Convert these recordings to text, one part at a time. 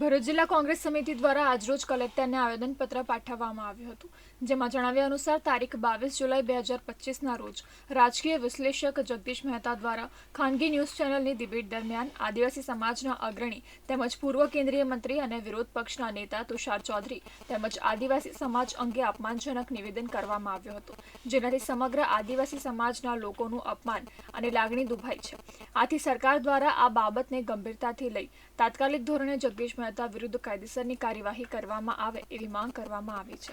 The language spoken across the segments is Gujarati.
ભરૂચ જિલ્લા કોંગ્રેસ સમિતિ દ્વારા આજરોજ કલેક્ટરને આવેદનપત્ર પાઠવવામાં આવ્યું હતું, જેમાં જણાવ્યા અનુસાર તારીખ બાવીસ જુલાઈ બે હજાર પચીસના રોજ રાજકીય વિશ્લેષક જગદીશ મહેતા દ્વારા ખાનગી ન્યૂઝ ચેનલની ડિબેટ દરમિયાન આદિવાસી સમાજના અગ્રણી તેમજ પૂર્વ કેન્દ્રીય મંત્રી અને વિરોધ પક્ષના નેતા તુષાર ચૌધરી તેમજ આદિવાસી સમાજ અંગે અપમાનજનક નિવેદન કરવામાં આવ્યું હતું, જેનાથી સમગ્ર આદિવાસી સમાજના લોકોનું અપમાન અને લાગણી દુભાઈ છે. આથી સરકાર દ્વારા આ બાબતને ગંભીરતાથી લઈ તાત્કાલિક ધોરણે જગદીશ મહેતા વિરુદ્ધ કાયદેસરની કાર્યવાહી કરવામાં આવે એવી માંગ કરવામાં આવી છે.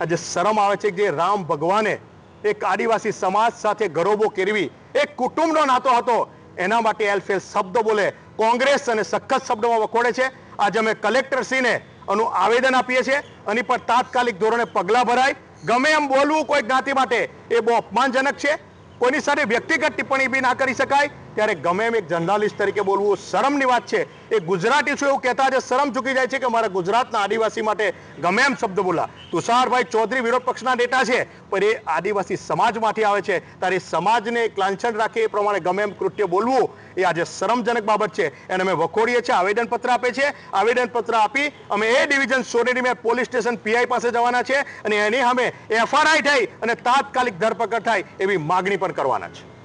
આજે શરમ આવે છે કે રામ ભગવાને એક આદિવાસી સમાજ સાથે ગરોબો કેળવી, એક કુટુંબનો નાતો હતો. એના માટે એલફેલ શબ્દ બોલે, કોંગ્રેસ અને સખત શબ્દોમાં વખોડે છે. આજે અમે કલેક્ટરશ્રીને આનું આવેદન આપીએ છીએ. અને પર તાત્કાલિક ધોરણે પગલાં ભરાય. ગમે એમ બોલવું કોઈ જ્ઞાતિ માટે એ બહુ અપમાનજનક છે. કોઈની સાથે વ્યક્તિગત ટિપ્પણી બી ના કરી શકાય. ત્યારે ગમે એમ એક જર્નાલિસ્ટ તરીકે બોલવું શરમની વાત છે. એ ગુજરાતી છું એવું કહેતા આજે શરમ ચૂકી જાય છે કે મારા ગુજરાતના આદિવાસી માટે ગમે એમ શબ્દ બોલા. તુષારભાઈ ચૌધરી વિરોધ પક્ષના નેતા છે, પણ એ આદિવાસી સમાજમાંથી આવે છે. ત્યારે સમાજને એક લાંછન રાખે એ પ્રમાણે ગમે એમ કૃત્ય બોલવું, એ આજે શરમજનક બાબત છે. એને અમે વખોડીએ છીએ, આવેદનપત્ર આપે છે. આવેદનપત્ર આપી અમે એ ડિવિઝન સોનેરી મેં પોલીસ સ્ટેશન પીઆઈ પાસે જવાના છે અને એની સામે એફઆરઆઈ થઈ અને તાત્કાલિક ધરપકડ થાય એવી માગણી પણ કરવાના છે.